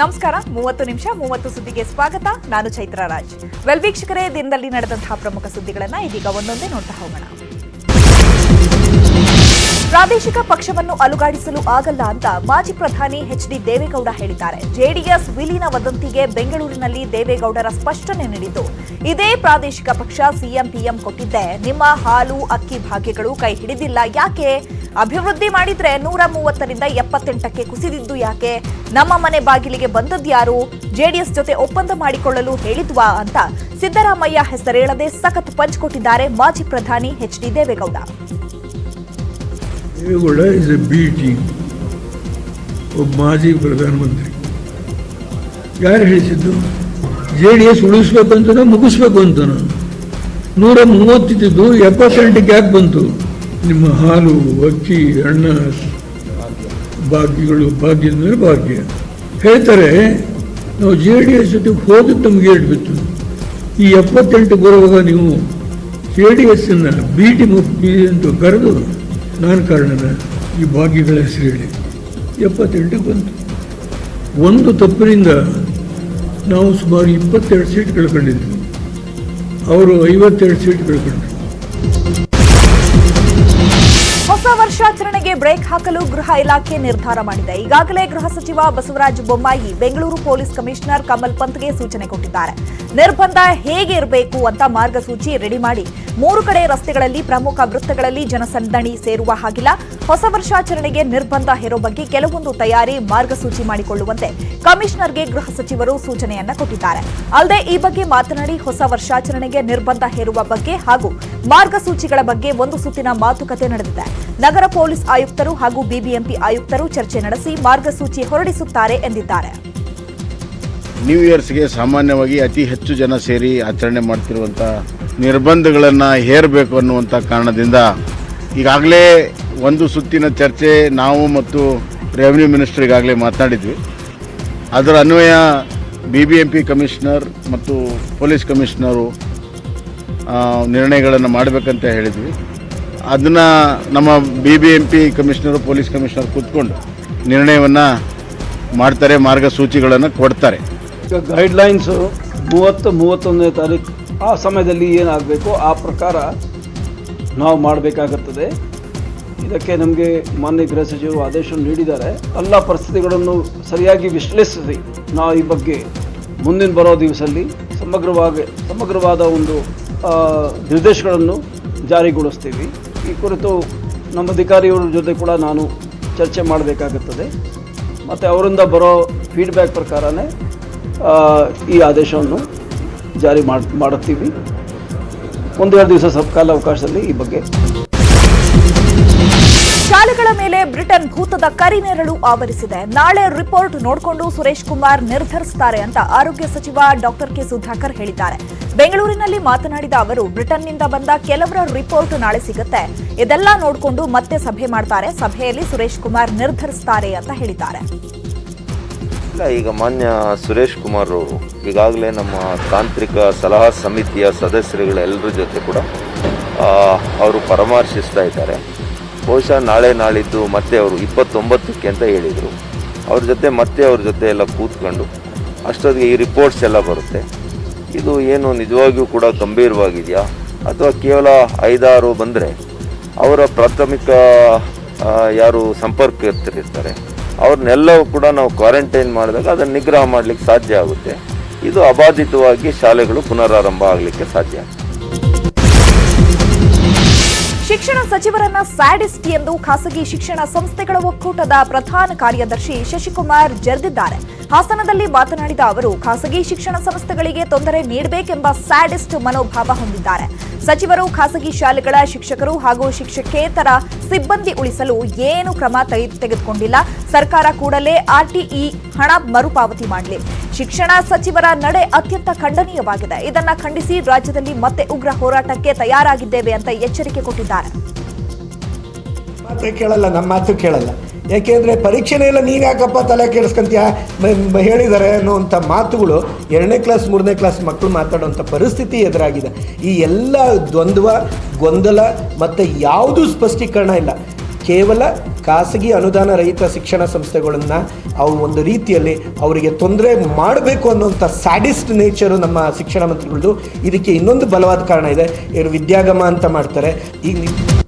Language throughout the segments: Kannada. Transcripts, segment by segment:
ನಮಸ್ಕಾರ, ಮೂವತ್ತು ನಿಮಿಷ, ಮೂವತ್ತು ಸುದ್ದಿಗೆ ಸ್ವಾಗತ. ನಾನು ಚೈತ್ರ ರಾಜ್. ವೆಲ್ ವೀಕ್ಷಕರೇ, ದಿನದಲ್ಲಿ ನಡೆದಂತಹ ಪ್ರಮುಖ ಸುದ್ದಿಗಳನ್ನ ಇದೀಗ ಒಂದೊಂದೇ ನೋಡ್ತಾ ಹೋಗೋಣ. ಪ್ರಾದೇಶಿಕ ಪಕ್ಷವನ್ನು ಅಲುಗಾಡಿಸಲು ಆಗಲ್ಲ ಅಂತ ಮಾಜಿ ಪ್ರಧಾನಿ ಎಚ್ ಡಿ ದೇವೇಗೌಡ ಹೇಳಿದ್ದಾರೆ. ಜೆಡಿಎಸ್ ವಿಲೀನ ವದಂತಿಗೆ ಬೆಂಗಳೂರಿನಲ್ಲಿ ದೇವೇಗೌಡರ ಸ್ಪಷ್ಟನೆ ನೀಡಿದ್ದು. ಇದೇ ಪ್ರಾದೇಶಿಕ ಪಕ್ಷ ಸಿಎಂ, ಪಿಎಂ ಕೊಟ್ಟಿದ್ದೆ. ನಿಮ್ಮ ಹಾಲು, ಅಕ್ಕಿ ಭಾಗ್ಯಗಳು ಕೈ ಹಿಡಿದಿಲ್ಲ. ಯಾಕೆ? ಅಭಿವೃದ್ಧಿ ಮಾಡಿದ್ರೆ ನೂರ ಮೂವತ್ತರಿಂದ ಎಪ್ಪತ್ತೆಂಟಕ್ಕೆ ಕುಸಿದಿದ್ದು ಯಾಕೆ? ನಮ್ಮ ಮನೆ ಬಾಗಿಲಿಗೆ ಬಂದದ್ಯಾರು ಜೆಡಿಎಸ್ ಜೊತೆ ಒಪ್ಪಂದ ಮಾಡಿಕೊಳ್ಳಲು ಹೇಳಿದ್ವಾ ಅಂತ ಸಿದ್ದರಾಮಯ್ಯ ಹೆಸರೇಳದೆ ಸಖತ್ ಪಂಚ್ ಕೊಟ್ಟಿದ್ದಾರೆ ಮಾಜಿ ಪ್ರಧಾನಿ H D Deve Gowda. Deve Gowda is a B T ಒಬ್ಬ ಮಾಜಿ ಪ್ರಧಾನಮಂತ್ರಿ. ಯಾರು ಹೇಳಿಸಿದ್ದು? ಜೆ ಡಿ ಎಸ್ ಉಳಿಸ್ಬೇಕು ಅಂತಾನೆ, ಮುಗಿಸ್ಬೇಕು ಅಂತನೋ? ನೂರ ಮೂವತ್ತಿದ್ದು ಎಪ್ಪತ್ತೆಂಟಕ್ಕೆ ಯಾಕೆ ಬಂತು. ನಿಮ್ಮ ಹಾಲು, ಅಕ್ಕಿ ಅಣ್ಣ ಭಾಗ್ಯಗಳು, ಭಾಗ್ಯ ಅಂದರೆ ಭಾಗ್ಯ. ಹೇಳ್ತಾರೆ, ನಾವು ಜೆ ಡಿ ಎಸ್ ಜೊತೆ ಹೋದಕ್ಕೆ ನಮ್ಗೆ ಏಟ್ ಬಿತ್ತು ಈ ಎಪ್ಪತ್ತೆಂಟು ಬರುವಾಗ ನೀವು ಜೆ ಡಿ ಎಸ್ಸನ್ನು ಬಿ ಟಿ ಮುಕ್ತಿ ಅಂತ ಕರೆದು ನಾನು ಕಾರಣನ ಈ ಭಾಗ್ಯಗಳ ಹೆಸರು ಹೇಳಿ. ಎಪ್ಪತ್ತೆಂಟಕ್ಕೆ ಬಂತು. ಒಂದು ತಪ್ಪಿನಿಂದ ನಾವು ಸುಮಾರು ಇಪ್ಪತ್ತೆರಡು ಸೀಟ್ ಕಳ್ಕೊಂಡಿದ್ವಿ ಅವರು ಐವತ್ತೆರಡು ಸೀಟ್ ಕಳ್ಕೊಂಡ್ರು ವರ್ಷಾಚರಣೆಗೆ ಬ್ರೇಕ್ ಹಾಕಲು ಗೃಹ ಇಲಾಖೆ ನಿರ್ಧಾರ ಮಾಡಿದೆ. ಈಗಾಗಲೇ ಗೃಹ ಸಚಿವ ಬಸವರಾಜ ಬೊಮ್ಮಾಯಿ ಬೆಂಗಳೂರು ಪೊಲೀಸ್ ಕಮಿಷನರ್ ಕಮಲ್ ಪಂತ್ಗೆ ಸೂಚನೆ ಕೊಟ್ಟಿದ್ದಾರೆ. ನಿರ್ಬಂಧ ಹೇಗೆ ಇರಬೇಕು ಅಂತ ಮಾರ್ಗಸೂಚಿ ರೆಡಿ ಮಾಡಿ ಮೂರು ಕಡೆ ರಸ್ತೆಗಳಲ್ಲಿ ಪ್ರಮುಖ ವೃತ್ತಗಳಲ್ಲಿ ಜನಸಂದಣಿ ಸೇರುವ ಹಾಗಿಲ್ಲ. ಹೊಸ ವರ್ಷಾಚರಣೆಗೆ ನಿರ್ಬಂಧ ಹೇರೋ ಬಗ್ಗೆ ಕೆಲವೊಂದು ತಯಾರಿ ಮಾರ್ಗಸೂಚಿ ಮಾಡಿಕೊಳ್ಳುವಂತೆ ಕಮಿಷನರ್ಗೆ ಗೃಹ ಸಚಿವರು ಸೂಚನೆಯನ್ನ ಕೊಟ್ಟಿದ್ದಾರೆ. ಅಲ್ಲದೆ ಈ ಬಗ್ಗೆ ಮಾತನಾಡಿ ಹೊಸ ವರ್ಷಾಚರಣೆಗೆ ನಿರ್ಬಂಧ ಹೇರುವ ಬಗ್ಗೆ ಹಾಗೂ ಮಾರ್ಗಸೂಚಿಗಳ ಬಗ್ಗೆ ಒಂದು ಸುತ್ತಿನ ಮಾತುಕತೆ ನಡೆದಿದೆ. ನಗರ ಪೊಲೀಸ್ ಆಯುಕ್ತರು ಹಾಗೂ ಬಿಬಿಎಂಪಿ ಆಯುಕ್ತರು ಚರ್ಚೆ ನಡೆಸಿ ಮಾರ್ಗಸೂಚಿ ಹೊರಡಿಸುತ್ತಾರೆ ಎಂದಿದ್ದಾರೆ. ನ್ಯೂ ಇಯರ್ಸ್ಗೆ ಸಾಮಾನ್ಯವಾಗಿ ಅತಿ ಹೆಚ್ಚು ಜನ ಸೇರಿ ಆಚರಣೆ ಮಾಡ್ತಿರುವಂಥ ನಿರ್ಬಂಧಗಳನ್ನು ಹೇರಬೇಕು ಅನ್ನುವಂಥ ಕಾರಣದಿಂದ ಈಗಾಗಲೇ ಒಂದು ಸುತ್ತಿನ ಚರ್ಚೆ ನಾವು ಮತ್ತು ರೆವಿನ್ಯೂ ಮಿನಿಸ್ಟರ್ ಈಗಾಗಲೇ ಮಾತನಾಡಿದ್ವಿ. ಅದರ ಅನ್ವಯ B B M P commissioner ಮತ್ತು ಪೊಲೀಸ್ ಕಮಿಷನರು ನಿರ್ಣಯಗಳನ್ನು ಮಾಡಬೇಕಂತ ಹೇಳಿದ್ವಿ. ಅದನ್ನು ನಮ್ಮ B B M P commissioner police commissioner ಕೂತ್ಕೊಂಡು ನಿರ್ಣಯವನ್ನು ಮಾಡ್ತಾರೆ, ಮಾರ್ಗಸೂಚಿಗಳನ್ನು ಕೊಡ್ತಾರೆ. ಈಗ ಗೈಡ್ಲೈನ್ಸು ಮೂವತ್ತು, ಮೂವತ್ತೊಂದನೇ ತಾರೀಕು ಆ ಸಮಯದಲ್ಲಿ ಏನಾಗಬೇಕು? ಆ ಪ್ರಕಾರ ನಾವು ಮಾಡಬೇಕಾಗುತ್ತದೆ. ಇದಕ್ಕೆ ನಮಗೆ ಮಾನ್ಯ ಗೃಹ ಸಚಿವರು ಆದೇಶ ನೀಡಿದ್ದಾರೆ. ಎಲ್ಲ ಪರಿಸ್ಥಿತಿಗಳನ್ನು ಸರಿಯಾಗಿ ವಿಶ್ಲೇಷಿಸಿ ನಾವು ಈ ಬಗ್ಗೆ ಮುಂದಿನ ಬರೋ ದಿವಸದಲ್ಲಿ ಸಮಗ್ರವಾಗಿ, ಸಮಗ್ರವಾದ ಒಂದು ನಿರ್ದೇಶಗಳನ್ನು ಜಾರಿಗೊಳಿಸ್ತೀವಿ. ಈ ಕುರಿತು ನಮ್ಮ ಅಧಿಕಾರಿಯವರ ಜೊತೆ ಕೂಡ ನಾನು ಚರ್ಚೆ ಮಾಡಬೇಕಾಗುತ್ತದೆ. ಮತ್ತು ಅವರಿಂದ ಬರೋ ಫೀಡ್ಬ್ಯಾಕ್ ಪ್ರಕಾರನೇ ಈ ಆದೇಶವನ್ನು ಜಾರಿ ಮಾಡುತ್ತೀವಿ. ಒಂದೆರಡು ದಿವಸ ಸತ್ಕಾಲ ಕಾಲ ಅವಕಾಶದಲ್ಲಿ ಈ ಬಗ್ಗೆ ಶಾಲೆಗಳ ಮೇಲೆ ಬ್ರಿಟನ್ ಭೂತದ ಕರಿನೆರಳು ಆವರಿಸಿದೆ. ನಾಳೆ ರಿಪೋರ್ಟ್ ನೋಡಿಕೊಂಡು ಸುರೇಶ್ ಕುಮಾರ್ ನಿರ್ಧರಿಸುತ್ತಾರೆ ಅಂತ ಆರೋಗ್ಯ ಸಚಿವ ಡಾಕ್ಟರ್ ಕೆ ಸುಧಾಕರ್ ಹೇಳಿದ್ದಾರೆ. ಬೆಂಗಳೂರಿನಲ್ಲಿ ಮಾತನಾಡಿದ ಅವರು, ಬ್ರಿಟನ್ನಿಂದ ಬಂದ ಕೆಲವರ ರಿಪೋರ್ಟ್ ನಾಳೆ ಸಿಗುತ್ತೆ. ಇದೆಲ್ಲ ನೋಡಿಕೊಂಡು ಮತ್ತೆ ಸಭೆ ಮಾಡ್ತಾರೆ. ಸಭೆಯಲ್ಲಿ ಸುರೇಶ್ ಕುಮಾರ್ ನಿರ್ಧರಿಸುತ್ತಾರೆ ಅಂತ ಹೇಳಿದ್ದಾರೆ. ಇಲ್ಲ ಈಗ ಮಾನ್ಯ ಸುರೇಶ್ ಕುಮಾರ್ ಅವರು ಈಗಾಗಲೇ ನಮ್ಮ ತಾಂತ್ರಿಕ ಸಲಹಾ ಸಮಿತಿಯ ಸದಸ್ಯರುಗಳೆಲ್ಲರ ಜೊತೆ ಕೂಡ ಅವರು ಪರಾಮರ್ಶಿಸ್ತಾ ಇದ್ದಾರೆ. ಬಹುಶಃ ನಾಳೆ ನಾಳಿದ್ದು ಮತ್ತೆ ಅವರು ಇಪ್ಪತ್ತೊಂಬತ್ತಕ್ಕೆ ಅಂತ ಹೇಳಿದರು. ಅವ್ರ ಜೊತೆ ಮತ್ತೆ ಅವ್ರ ಜೊತೆ ಎಲ್ಲ ಕೂತ್ಕೊಂಡು ಅಷ್ಟೊತ್ತಿಗೆ ಈ ರಿಪೋರ್ಟ್ಸ್ ಎಲ್ಲ ಬರುತ್ತೆ. ಇದು ಏನು ನಿಜವಾಗಿಯೂ ಕೂಡ ಗಂಭೀರವಾಗಿದೆಯಾ? ಅಥವಾ ಕೇವಲ ಐದಾರು ಬಂದರೆ ಅವರ ಪ್ರಾಥಮಿಕ ಯಾರು ಸಂಪರ್ಕ ಸಂಪರ್ಕಿತರಿರ್ತಾರೆ ಅವ್ರನ್ನೆಲ್ಲವೂ ಕೂಡ ನಾವು ಕ್ವಾರಂಟೈನ್ ಮಾಡಿದಾಗ ಅದನ್ನು ನಿಗ್ರಹ ಮಾಡಲಿಕ್ಕೆ ಸಾಧ್ಯ ಆಗುತ್ತೆ. ಇದು ಅಬಾಧಿತವಾಗಿ ಶಾಲೆಗಳು ಪುನರಾರಂಭ ಆಗಲಿಕ್ಕೆ ಸಾಧ್ಯ ಶಿಕ್ಷಣ ಸಚಿವರನ್ನ ಸ್ಯಾಡಿಸ್ಟ್ ಎಂದು ಖಾಸಗಿ ಶಿಕ್ಷಣ ಸಂಸ್ಥೆಗಳ ಒಕ್ಕೂಟದ ಪ್ರಧಾನ ಕಾರ್ಯದರ್ಶಿ ಶಶಿಕುಮಾರ್ ಜರೆದಿದ್ದಾರೆ. ಹಾಸನದಲ್ಲಿ ಮಾತನಾಡಿದ ಅವರು, ಖಾಸಗಿ ಶಿಕ್ಷಣ ಸಂಸ್ಥೆಗಳಿಗೆ ತೊಂದರೆ ನೀಡಬೇಕೆಂಬ ಸ್ಯಾಡಿಸ್ಟ್ ಮನೋಭಾವ ಹೊಂದಿದ್ದಾರೆ. ಸಚಿವರು, ಖಾಸಗಿ ಶಾಲೆಗಳ ಶಿಕ್ಷಕರು ಹಾಗೂ ಶಿಕ್ಷಕೇತರ ಸಿಬ್ಬಂದಿ ಉಳಿಸಲು ಏನು ಕ್ರಮ ತೆಗೆ- ತೆಗೆದುಕೊಂಡಿಲ್ಲ. ಸರ್ಕಾರ ಕೂಡಲೇ ಆರ್ಟಿಇ ಹಣ ಮರುಪಾವತಿ ಮಾಡಲಿ. ಶಿಕ್ಷಣ ಸಚಿವರ ನಡೆ ಅತ್ಯಂತ ಖಂಡನೀಯವಾಗಿದೆ. ಇದನ್ನ ಖಂಡಿಸಿ ರಾಜ್ಯದಲ್ಲಿ ಮತ್ತೆ ಉಗ್ರ ಹೋರಾಟಕ್ಕೆ ತಯಾರಾಗಿದ್ದೇವೆ ಅಂತ ಎಚ್ಚರಿಕೆ ಕೊಟ್ಟಿದ್ದಾರೆ. ನಮ್ಮ ಮಾತು ಕೇಳಲ್ಲ. ಯಾಕೆಂದರೆ ಪರೀಕ್ಷೆನೇ ಇಲ್ಲ ನೀವು ಯಾಕಪ್ಪ ತಲೆ ಕೆಡಿಸ್ಕೊಂತೀಯ? ಹೇಳಿದ್ದಾರೆ ಅನ್ನೋವಂಥ ಮಾತುಗಳು ಎರಡನೇ ಕ್ಲಾಸ್ ಮೂರನೇ ಕ್ಲಾಸ್ ಮಕ್ಕಳು ಮಾತಾಡುವಂಥ ಪರಿಸ್ಥಿತಿ ಎದುರಾಗಿದೆ. ಈ ಎಲ್ಲ ದ್ವಂದ್ವ, ಗೊಂದಲ ಮತ್ತು ಯಾವುದೂ ಸ್ಪಷ್ಟೀಕರಣ ಇಲ್ಲ. ಕೇವಲ ಖಾಸಗಿ ಅನುದಾನ ರಹಿತ ಶಿಕ್ಷಣ ಸಂಸ್ಥೆಗಳನ್ನು ಅವು ಒಂದು ರೀತಿಯಲ್ಲಿ ಅವರಿಗೆ ತೊಂದರೆ ಮಾಡಬೇಕು ಅನ್ನೋಂಥ ಸ್ಯಾಡಿಸ್ಟ್ ನೇಚರು ನಮ್ಮ ಶಿಕ್ಷಣ ಮಂತ್ರಿಗಳದ್ದು ಇದಕ್ಕೆ ಇನ್ನೊಂದು ಬಲವಾದ ಕಾರಣ ಇದೆ. ಇವರು ವಿದ್ಯಾಗಮ ಅಂತ ಮಾಡ್ತಾರೆ. ನೀವು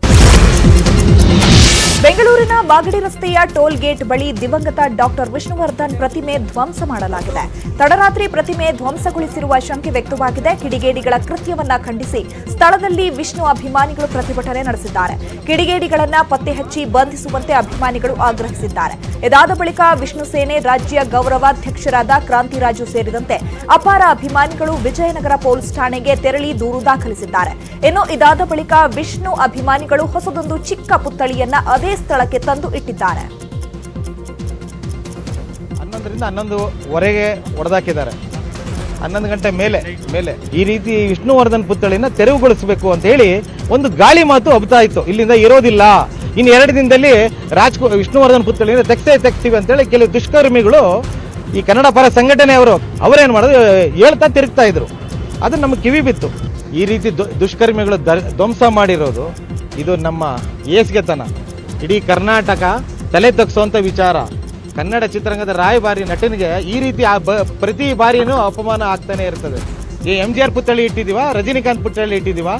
ಬೆಂಗಳೂರಿನ ಬಾಗಡಿ ರಸ್ತೆಯ ಟೋಲ್ ಗೇಟ್ ಬಳಿ ದಿವಂಗತ ಡಾಕ್ಟರ್ ವಿಷ್ಣುವರ್ಧನ್ ಪ್ರತಿಮೆ ಧ್ವಂಸ ಮಾಡಲಾಗಿದೆ. ತಡರಾತ್ರಿ ಪ್ರತಿಮೆ ಧ್ವಂಸಗೊಳಿಸಿರುವ ಶಂಕೆ ವ್ಯಕ್ತವಾಗಿದೆ. ಕಿಡಿಗೇಡಿಗಳ ಕೃತ್ಯವನ್ನ ಖಂಡಿಸಿ ಸ್ಥಳದಲ್ಲಿ ವಿಷ್ಣು ಅಭಿಮಾನಿಗಳು ಪ್ರತಿಭಟನೆ ನಡೆಸಿದ್ದಾರೆ. ಕಿಡಿಗೇಡಿಗಳನ್ನ ಪತ್ತೆ ಹಚ್ಚಿ ಬಂಧಿಸುವಂತೆ ಅಭಿಮಾನಿಗಳು ಆಗ್ರಹಿಸಿದ್ದಾರೆ. ಇದಾದ ಬಳಿಕ ವಿಷ್ಣು ಸೇನೆ ರಾಜ್ಯ ಗೌರವಾಧ್ಯಕ್ಷರಾದ ಕ್ರಾಂತಿರಾಜು ಸೇರಿದಂತೆ ಅಪಾರ ಅಭಿಮಾನಿಗಳು ವಿಜಯನಗರ ಪೊಲೀಸ್ ಠಾಣೆಗೆ ತೆರಳಿ ದೂರು ದಾಖಲಿಸಿದ್ದಾರೆ. ಇನ್ನು ಇದಾದ ಬಳಿಕ ವಿಷ್ಣು ಅಭಿಮಾನಿಗಳು ಹೊಸದೊಂದು ಚಿಕ್ಕ ಪುತ್ಥಳಿಯನ್ನ ಅದೇ ಸ್ಥಳಕ್ಕೆ ತಂದು ಇಟ್ಟಿದ್ದಾರೆ. ಹನ್ನೊಂದರಿಂದ ಹನ್ನೊಂದುವರೆಗೆ ಹೊಡೆದಾಕಿದ್ದಾರೆ ಹನ್ನೊಂದು ಗಂಟೆ ಮೇಲೆ ಮೇಲೆ. ಈ ರೀತಿ ವಿಷ್ಣುವರ್ಧನ್ ಪುತ್ಥಳಿನ ತೆರವುಗೊಳಿಸಬೇಕು ಅಂತ ಹೇಳಿ ಒಂದು ಗಾಳಿ ಮಾತು ಹಬ್ತಾ ಇತ್ತು. ಇಲ್ಲಿಂದ ಇರೋದಿಲ್ಲ. ಇನ್ನು ಎರಡು ದಿನದಲ್ಲಿ ರಾಜ್ ವಿಷ್ಣುವರ್ಧನ್ ಪುತ್ಥಳಿನ ತೆಗ್ತೇ ತೆಗ್ತೀವಿ ಅಂತೇಳಿ ಕೆಲವು ದುಷ್ಕರ್ಮಿಗಳು ಈ ಕನ್ನಡ ಪರ ಸಂಘಟನೆಯವರು ಅವರೇನು ಮಾಡೋದು ಹೇಳ್ತಾ ತಿರುಗ್ತಾ ಇದ್ರು. ಅದು ನಮಗೆ ಕಿವಿ ಬಿತ್ತು. ಈ ರೀತಿ ದುಷ್ಕರ್ಮಿಗಳು ಧ್ವಂಸ ಮಾಡಿರೋದು, ಇದು ನಮ್ಮ ಏಸ್ಗೆತನ. ಇಡೀ ಕರ್ನಾಟಕ ತಲೆ ತಗ್ಸುವಂಥ ವಿಚಾರ. ಕನ್ನಡ ಚಿತ್ರರಂಗದ ರಾಯಭಾರಿ ನಟನಿಗೆ ಈ ರೀತಿ ಆ ಬ- ಪ್ರತಿ ಬಾರಿಯೂ ಅಪಮಾನ ಆಗ್ತಾನೆ ಇರ್ತದೆ. ಈ ಎಂ ಜಿ ಆರ್ ಪುತ್ಥಳಿ ಇಟ್ಟಿದ್ದೀವ? ರಜನಿಕಾಂತ್ ಪುತ್ಥಳಿ ಇಟ್ಟಿದ್ದೀವಾ?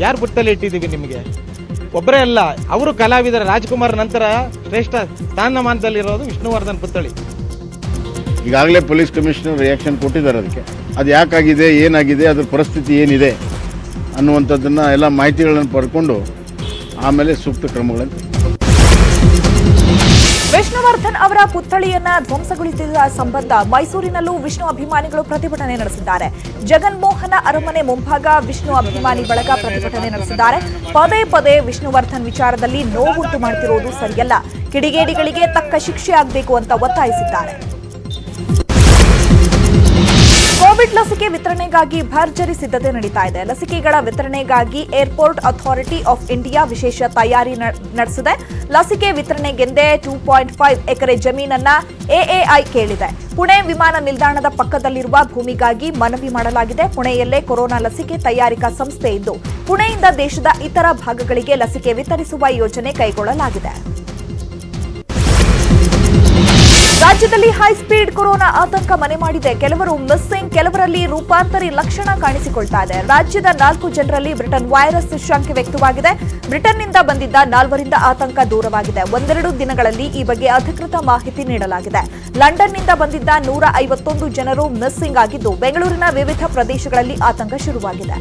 ಯಾರು ಪುತ್ಥಳಿ ಇಟ್ಟಿದ್ದೀವಿ ನಿಮಗೆ? ಒಬ್ಬರೇ ಅಲ್ಲ, ಅವರು ಕಲಾವಿದರ ರಾಜ್ಕುಮಾರ್ ನಂತರ ಶ್ರೇಷ್ಠ ಸ್ಥಾನಮಾನದಲ್ಲಿರೋದು ವಿಷ್ಣುವರ್ಧನ್ ಪುತ್ಥಳಿ. ಈಗಾಗಲೇ ಪೊಲೀಸ್ ಕಮಿಷನರ್ ರಿಯಾಕ್ಷನ್ ಕೊಟ್ಟಿದ್ದಾರೆ ಅದಕ್ಕೆ. ಅದು ಯಾಕಾಗಿದೆ, ಏನಾಗಿದೆ, ಅದ್ರ ಪರಿಸ್ಥಿತಿ ಏನಿದೆ ಅನ್ನುವಂಥದ್ದನ್ನು ಎಲ್ಲ ಮಾಹಿತಿಗಳನ್ನು ಪಡ್ಕೊಂಡು ಆಮೇಲೆ ಸೂಕ್ತ ಕ್ರಮಗಳನ್ನು. ವಿಷ್ಣುವರ್ಧನ್ ಅವರ ಪುತ್ಥಳಿಯನ್ನ ಧ್ವಂಸಗೊಳಿಸಿದ ಸಂಬಂಧ ಮೈಸೂರಿನಲ್ಲೂ ವಿಷ್ಣು ಅಭಿಮಾನಿಗಳು ಪ್ರತಿಭಟನೆ ನಡೆಸಿದ್ದಾರೆ. ಜಗನ್ಮೋಹನ ಅರಮನೆ ಮುಂಭಾಗ ವಿಷ್ಣು ಅಭಿಮಾನಿ ಬಳಗ ಪ್ರತಿಭಟನೆ ನಡೆಸಿದ್ದಾರೆ. ಪದೇ ಪದೇ ವಿಷ್ಣುವರ್ಧನ್ ವಿಚಾರದಲ್ಲಿ ನೋವುಂಟು ಮಾಡುತ್ತಿರುವುದು ಸರಿಯಲ್ಲ. ಕಿಡಿಗೇಡಿಗಳಿಗೆ ತಕ್ಕ ಶಿಕ್ಷೆ ಆಗಬೇಕು ಅಂತ ಒತ್ತಾಯಿಸಿದ್ದಾರೆ. ಕೋವಿಡ್ ಲಸಿಕೆ ವಿತರಣೆಗಾಗಿ ಭರ್ಜರಿ ಸಿದ್ಧತೆ ನಡೀತಾ ಇದೆ. ಲಸಿಕೆಗಳ ವಿತರಣೆಗಾಗಿ ಏರ್ಪೋರ್ಟ್ ಅಥಾರಿಟಿ ಆಫ್ ಇಂಡಿಯಾ ವಿಶೇಷ ತಯಾರಿ ನಡೆಸಿದೆ. ಲಸಿಕೆ ವಿತರಣೆಗೆಂದೇ ಟೂ ಪಾಯಿಂಟ್ ಫೈವ್ ಎಕರೆ ಜಮೀನನ್ನ ಎಎಐ ಕೇಳಿದೆ. ಪುಣೆ ವಿಮಾನ ನಿಲ್ದಾಣದ ಪಕ್ಕದಲ್ಲಿರುವ ಭೂಮಿಗಾಗಿ ಮನವಿ ಮಾಡಲಾಗಿದೆ. ಪುಣೆಯಲ್ಲೇ ಕೊರೋನಾ ಲಸಿಕೆ ತಯಾರಿಕಾ ಸಂಸ್ಥೆ ಇದ್ದು ಪುಣೆಯಿಂದ ದೇಶದ ಇತರ ಭಾಗಗಳಿಗೆ ಲಸಿಕೆ ವಿತರಿಸುವ ಯೋಜನೆ ಕೈಗೊಳ್ಳಲಾಗಿದೆ. ರಾಜ್ಯದಲ್ಲಿ ಹೈ ಸ್ಪೀಡ್ ಕೊರೋನಾ ಆತಂಕ ಮನೆ ಮಾಡಿದೆ. ಕೆಲವರು ಮಿಸ್ಸಿಂಗ್ ಕೆಲವರಲ್ಲಿ ರೂಪಾಂತರಿ ಲಕ್ಷಣ ಕಾಣಿಸಿಕೊಳ್ತಾ ಇದೆ. ರಾಜ್ಯದ ನಾಲ್ಕು ಜನರಲ್ಲಿ ಬ್ರಿಟನ್ ವೈರಸ್ ಶಂಕೆ ವ್ಯಕ್ತವಾಗಿದೆ. ಬ್ರಿಟನ್ನಿಂದ ಬಂದಿದ್ದ ನಾಲ್ವರಿಂದ ಆತಂಕ ದೂರವಾಗಿದೆ. ಒಂದೆರಡು ದಿನಗಳಲ್ಲಿ ಈ ಬಗ್ಗೆ ಅಧಿಕೃತ ಮಾಹಿತಿ ನೀಡಲಾಗಿದೆ. ಲಂಡನ್ನಿಂದ ಬಂದಿದ್ದ ನೂರ ಐವತ್ತೊಂದು ಜನರು ಮಿಸ್ಸಿಂಗ್ ಆಗಿದ್ದು, ಬೆಂಗಳೂರಿನ ವಿವಿಧ ಪ್ರದೇಶಗಳಲ್ಲಿ ಆತಂಕ ಶುರುವಾಗಿದೆ.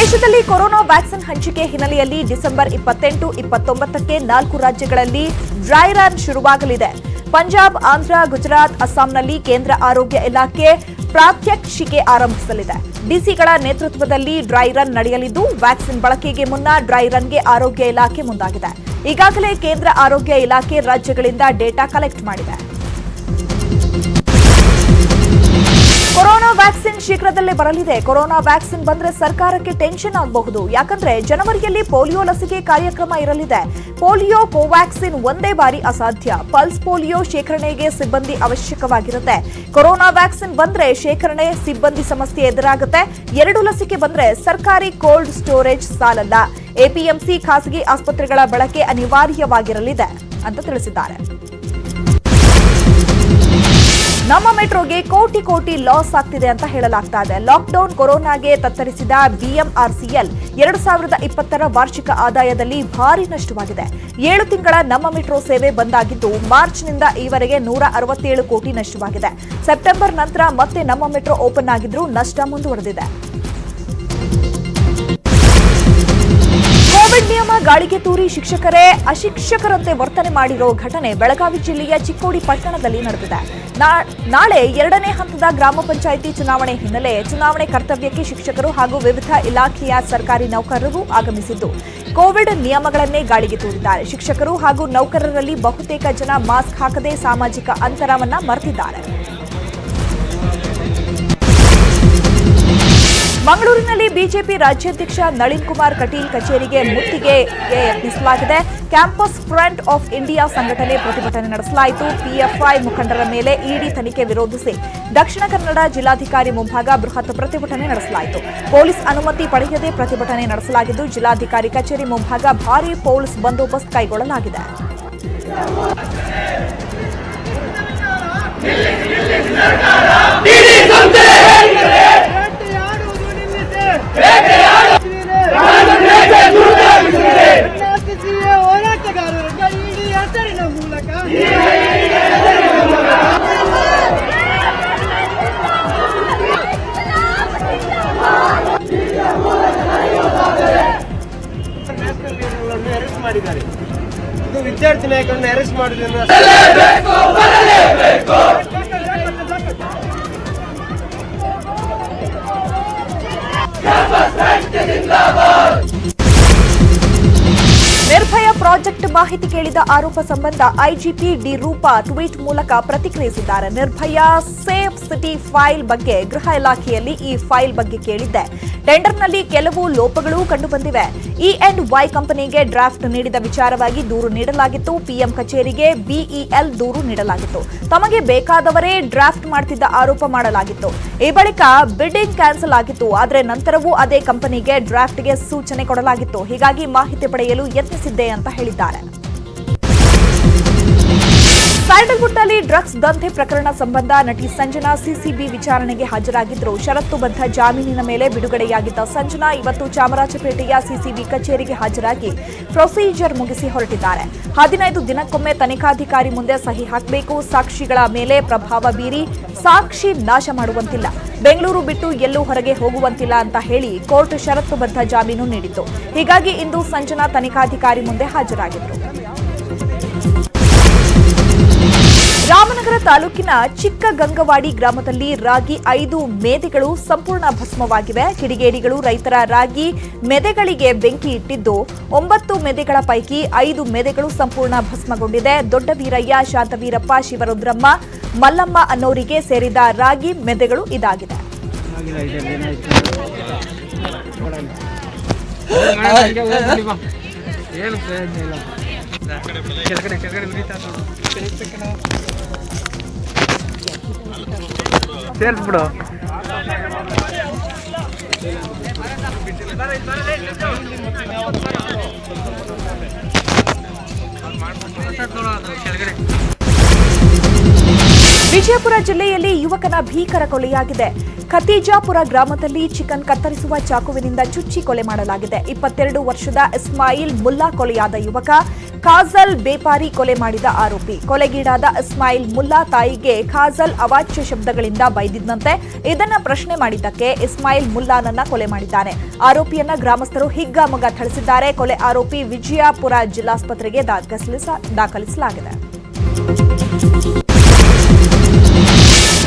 ದೇಶದಲ್ಲಿ ಕೊರೋನಾ ವ್ಯಾಕ್ಸಿನ್ ಹಂಚಿಕೆ ಹಿನ್ನೆಲೆಯಲ್ಲಿ ಡಿಸೆಂಬರ್ ಇಪ್ಪತ್ತೆಂಟು, ಇಪ್ಪತ್ತೊಂಬತ್ತಕ್ಕೆ ನಾಲ್ಕು ರಾಜ್ಯಗಳಲ್ಲಿ ಡ್ರೈ ರನ್ ಶುರುವಾಗಲಿದೆ. ಪಂಜಾಬ್, ಆಂಧ್ರ, ಗುಜರಾತ್, ಅಸ್ಸಾಂನಲ್ಲಿ ಕೇಂದ್ರ ಆರೋಗ್ಯ ಇಲಾಖೆ ಪ್ರಾತ್ಯಕ್ಷಿಕೆ ಆರಂಭಿಸಲಿದೆ. ಡಿಸಿಗಳ ನೇತೃತ್ವದಲ್ಲಿ ಡ್ರೈ ರನ್ ನಡೆಯಲಿದ್ದು, ವ್ಯಾಕ್ಸಿನ್ ಬಳಕೆಗೆ ಮುನ್ನ ಡ್ರೈ ರನ್ಗೆ ಆರೋಗ್ಯ ಇಲಾಖೆ ಮುಂದಾಗಿದೆ. ಈಗಾಗಲೇ ಕೇಂದ್ರ ಆರೋಗ್ಯ ಇಲಾಖೆ ರಾಜ್ಯಗಳಿಂದ ಡೇಟಾ ಕಲೆಕ್ಟ್ ಮಾಡಿದೆ. ಕೊರೋನಾ ವ್ಯಾಕ್ಸಿನ್ ಶೀಘ್ರದಲ್ಲೇ ಬರಲಿದೆ. ಕೊರೋನಾ ವ್ಯಾಕ್ಸಿನ್ ಬಂದ್ರೆ ಸರ್ಕಾರಕ್ಕೆ ಟೆನ್ಷನ್ ಆಗಬಹುದು. ಯಾಕಂದ್ರೆ ಜನವರಿಯಲ್ಲಿ ಪೋಲಿಯೋ ಲಸಿಕೆ ಕಾರ್ಯಕ್ರಮ ಇರಲಿದೆ. ಪೋಲಿಯೋ ಕೋವ್ಯಾಕ್ಸಿನ್ ಒಂದೇ ಬಾರಿ ಅಸಾಧ್ಯ. ಪಲ್ಸ್ ಪೋಲಿಯೋ ಶೇಖರಣೆಗೆ ಸಿಬ್ಬಂದಿ ಅವಶ್ಯಕವಾಗಿರುತ್ತೆ. ಕೊರೋನಾ ವ್ಯಾಕ್ಸಿನ್ ಬಂದ್ರೆ ಶೇಖರಣೆ, ಸಿಬ್ಬಂದಿ ಸಮಸ್ಯೆ ಎದುರಾಗುತ್ತೆ. ಎರಡು ಲಸಿಕೆ ಬಂದ್ರೆ ಸರ್ಕಾರಿ ಕೋಲ್ಡ್ ಸ್ಟೋರೇಜ್ ಸಾಲಲ್ಲ. ಎಪಿಎಂಸಿ ಖಾಸಗಿ ಆಸ್ಪತ್ರೆಗಳ ಬಳಕೆ ಅನಿವಾರ್ಯವಾಗಿರಲಿದೆ ಅಂತ ತಿಳಿಸಿದ್ದಾರೆ. ನಮ್ಮ ಮೆಟ್ರೋಗೆ ಕೋಟಿ ಕೋಟಿ ಲಾಸ್ ಆಗ್ತಿದೆ ಅಂತ ಹೇಳಲಾಗ್ತಾ ಇದೆ. ಲಾಕ್ಡೌನ್ ಕೊರೋನಾಗೆ ತತ್ತರಿಸಿದ ಬಿಎಂಆರ್ಸಿಎಲ್ ಎರಡು ಸಾವಿರದ ಇಪ್ಪತ್ತರ ವಾರ್ಷಿಕ ಆದಾಯದಲ್ಲಿ ಭಾರಿ ನಷ್ಟವಾಗಿದೆ. ಏಳು ತಿಂಗಳ ನಮ್ಮ ಮೆಟ್ರೋ ಸೇವೆ ಬಂದಾಗಿದ್ದು ಮಾರ್ಚ್ನಿಂದ ಈವರೆಗೆ ನೂರ ಅರವತ್ತೇಳು ಕೋಟಿ ನಷ್ಟವಾಗಿದೆ. ಸೆಪ್ಟೆಂಬರ್ ನಂತರ ಮತ್ತೆ ನಮ್ಮ ಮೆಟ್ರೋ ಓಪನ್ ಆಗಿದ್ರೂ ನಷ್ಟ ಮುಂದುವರೆದಿದೆ. ಕೋವಿಡ್ ನಿಯಮ ಗಾಳಿಗೆ ತೂರಿ ಶಿಕ್ಷಕರೇ, ಅಶಿಕ್ಷಕರಂತೆ ವರ್ತನೆ ಮಾಡಿರೋ ಘಟನೆ ಬೆಳಗಾವಿ ಜಿಲ್ಲೆಯ ಚಿಕ್ಕೋಡಿ ಪಟ್ಟಣದಲ್ಲಿ ನಡೆದಿದೆ. ನಾಳೆ ಎರಡನೇ ಹಂತದ ಗ್ರಾಮ ಪಂಚಾಯಿತಿ ಚುನಾವಣೆ ಹಿನ್ನೆಲೆ ಚುನಾವಣೆ ಕರ್ತವ್ಯಕ್ಕೆ ಶಿಕ್ಷಕರು ಹಾಗೂ ವಿವಿಧ ಇಲಾಖೆಯ ಸರ್ಕಾರಿ ನೌಕರರು ಆಗಮಿಸಿದ್ದು. ಕೋವಿಡ್ ನಿಯಮಗಳನ್ನೇ ಗಾಳಿಗೆ ತೂರಿದ್ದಾರೆ. ಶಿಕ್ಷಕರು ಹಾಗೂ ನೌಕರರಲ್ಲಿ ಬಹುತೇಕ ಜನ ಮಾಸ್ಕ್ ಹಾಕದೆ ಸಾಮಾಜಿಕ ಅಂತರವನ್ನ ಮರೆತಿದ್ದಾರೆ. ಮಂಗಳೂರಿನಲ್ಲಿ ಬಿಜೆಪಿ ರಾಜ್ಯಾಧ್ಯಕ್ಷ ನಳಿನ್ ಕುಮಾರ್ ಕಟೀಲ್ ಕಚೇರಿಗೆ ಮುತ್ತಿಗೆ ಯತ್ನಿಸಲಾಗಿದೆ ಕ್ಯಾಂಪಸ್ ಫ್ರಂಟ್ ಆಫ್ ಇಂಡಿಯಾ ಸಂಘಟನೆ ಪ್ರತಿಭಟನೆ ನಡೆಸಲಾಯಿತು. ಪಿಎಫ್ಐ ಮುಖಂಡರ ಮೇಲೆ ಇಡಿ ತನಿಖೆ ವಿರೋಧಿಸಿ ದಕ್ಷಿಣ ಕನ್ನಡ ಜಿಲ್ಲಾಧಿಕಾರಿ ಮುಂಭಾಗ ಬೃಹತ್ ಪ್ರತಿಭಟನೆ ನಡೆಸಲಾಯಿತು. ಪೊಲೀಸ್ ಅನುಮತಿ ಪಡೆಯದೆ ಪ್ರತಿಭಟನೆ ನಡೆಸಲಾಗಿದ್ದು, ಜಿಲ್ಲಾಧಿಕಾರಿ ಕಚೇರಿ ಮುಂಭಾಗ ಭಾರೀ ಪೊಲೀಸ್ ಬಂದೋಬಸ್ತ್ ಕೈಗೊಳ್ಳಲಾಗಿದೆ. Federal! ಮಾಹಿತಿ ಕೇಳಿದ ಆರೋಪ ಸಂಬಂಧ ಐಜಿಪಿ ಡಿ ರೂಪಾ ಟ್ವೀಟ್ ಮೂಲಕ ಪ್ರತಿಕ್ರಿಯಿಸಿದ್ದಾರೆ. ನಿರ್ಭಯಾ ಸೇಫ್ ಸಿಟಿ ಫೈಲ್ ಬಗ್ಗೆ ಗೃಹ ಇಲಾಖೆಯಲ್ಲಿ ಈ ಫೈಲ್ ಬಗ್ಗೆ ಕೇಳಿದ್ದೆ. ಟೆಂಡರ್ನಲ್ಲಿ ಕೆಲವು ಲೋಪಗಳು ಕಂಡುಬಂದಿವೆ. ಇ ಅಂಡ್ ವೈ ಕಂಪನಿಗೆ ಡ್ರಾಫ್ಟ್ ನೀಡಿದ ವಿಚಾರವಾಗಿ ದೂರು ನೀಡಲಾಗಿತ್ತು. ಪಿಎಂ ಕಚೇರಿಗೆ ಬಿಇಎಲ್ ದೂರು ನೀಡಲಾಗಿತ್ತು. ತಮಗೆ ಬೇಕಾದವರೇ ಡ್ರಾಫ್ಟ್ ಮಾಡ್ತಿದ್ದ ಆರೋಪ ಮಾಡಲಾಗಿತ್ತು. ಈ ಬಳಿಕ ಬಿಡ್ಡಿಂಗ್ ಕ್ಯಾನ್ಸಲ್ ಆಗಿತ್ತು. ಆದರೆ ನಂತರವೂ ಅದೇ ಕಂಪನಿಗೆ ಡ್ರಾಫ್ಟ್ಗೆ ಸೂಚನೆ ಕೊಡಲಾಗಿತ್ತು. ಹೀಗಾಗಿ ಮಾಹಿತಿ ಪಡೆಯಲು ಯತ್ನಿಸಿದ್ದೆ ಅಂತ ಹೇಳಿದ್ದಾರೆ. ಸ್ಯಾಂಡಲ್ವುಡ್ನಲ್ಲಿ ಡ್ರಗ್ಸ್ ದಂಧೆ ಪ್ರಕರಣ ಸಂಬಂಧ ನಟಿ ಸಂಜನಾ ಸಿಸಿಬಿ ವಿಚಾರಣೆಗೆ ಹಾಜರಾಗಿದ್ದರು. ಷರತ್ತುಬದ್ಧ ಜಾಮೀನಿನ ಮೇಲೆ ಬಿಡುಗಡೆಯಾಗಿದ್ದ ಸಂಜನಾ ಇವತ್ತು ಚಾಮರಾಜಪೇಟೆಯ ಸಿಸಿಬಿ ಕಚೇರಿಗೆ ಹಾಜರಾಗಿ ಪ್ರೊಸೀಜರ್ ಮುಗಿಸಿ ಹೊರಟಿದ್ದಾರೆ. ಹದಿನೈದು ದಿನಕ್ಕೊಮ್ಮೆ ತನಿಖಾಧಿಕಾರಿ ಮುಂದೆ ಸಹಿ ಹಾಕಬೇಕು. ಸಾಕ್ಷಿಗಳ ಮೇಲೆ ಪ್ರಭಾವ ಬೀರಿ ಸಾಕ್ಷಿ ನಾಶ ಮಾಡುವಂತಿಲ್ಲ. ಬೆಂಗಳೂರು ಬಿಟ್ಟು ಎಲ್ಲೂ ಹೊರಗೆ ಹೋಗುವಂತಿಲ್ಲ ಅಂತ ಹೇಳಿ ಕೋರ್ಟ್ ಷರತ್ತುಬದ್ಧ ಜಾಮೀನು ನೀಡಿತ್ತು. ಹೀಗಾಗಿ ಇಂದು ಸಂಜನಾ ತನಿಖಾಧಿಕಾರಿ ಮುಂದೆ ಹಾಜರಾಗಿದ್ದರು. ರಾಮನಗರ ತಾಲೂಕಿನ ಚಿಕ್ಕ ಗಂಗವಾಡಿ ಗ್ರಾಮದಲ್ಲಿ ರಾಗಿ ಐದು ಮೇದೆಗಳು ಸಂಪೂರ್ಣ ಭಸ್ಮವಾಗಿವೆ. ಕಿಡಿಗೇಡಿಗಳು ರೈತರ ರಾಗಿ ಮೆದೆಗಳಿಗೆ ಬೆಂಕಿ ಇಟ್ಟಿದ್ದು ಒಂಬತ್ತು ಮೆದೆಗಳ ಪೈಕಿ ಐದು ಮೆದೆಗಳು ಸಂಪೂರ್ಣ ಭಸ್ಮಗೊಂಡಿದೆ. ದೊಡ್ಡ ವೀರಯ್ಯ ಶಾಂತವೀರಪ್ಪ, ಶಿವರುದ್ರಮ್ಮ, ಮಲ್ಲಮ್ಮ ಅನ್ನೋರಿಗೆ ಸೇರಿದ ರಾಗಿ ಮೆದೆಗಳು ಇದಾಗಿದೆ. ಸೇರಿಸ್ಬಿಡು. ವಿಜಯಪುರ ಜಿಲ್ಲೆಯಲ್ಲಿ ಯುವಕನ ಭೀಕರ ಕೊಲೆಯಾಗಿದೆ. ಖತೀಜಾಪುರ ಗ್ರಾಮದಲ್ಲಿ ಚಿಕನ್ ಕತ್ತರಿಸುವ ಚಾಕುವಿನಿಂದ ಚುಚ್ಚಿ ಕೊಲೆ ಮಾಡಲಾಗಿದೆ. ಇಪ್ಪತ್ತೆರಡು ವರ್ಷದ ಇಸ್ಮಾಯಿಲ್ ಮುಲ್ಲಾ ಕೊಲೆಯಾದ ಯುವಕ ಖಾಜಲ್ ಬೇಪಾರಿ ಕೊಲೆ ಮಾಡಿದ ಆರೋಪಿ. ಕೊಲೆಗೀಡಾದ ಇಸ್ಮಾಯಿಲ್ ಮುಲ್ಲಾ ತಾಯಿಗೆ ಖಾಜಲ್ ಅವಾಚ್ಯ ಶಬ್ದಗಳಿಂದ ಬೈದಿದ್ದಂತೆ ಇದನ್ನ ಪ್ರಶ್ನೆ ಮಾಡಿದ್ದಕ್ಕೆ ಇಸ್ಮಾಯಿಲ್ ಮುಲ್ಲಾನನ್ನ ಕೊಲೆ ಮಾಡಿದ್ದಾನೆ. ಆರೋಪಿಯನ್ನ ಗ್ರಾಮಸ್ಥರು ಹಿಗ್ಗಾಮಗ ಥಳಿಸಿದ್ದಾರೆ. ಕೊಲೆ ಆರೋಪಿ ವಿಜಯಪುರ ಜಿಲ್ಲಾಸ್ಪತ್ರೆಗೆ ದಾಖಲಿಸ- ದಾಖಲಿಸಲಾಗಿದೆ.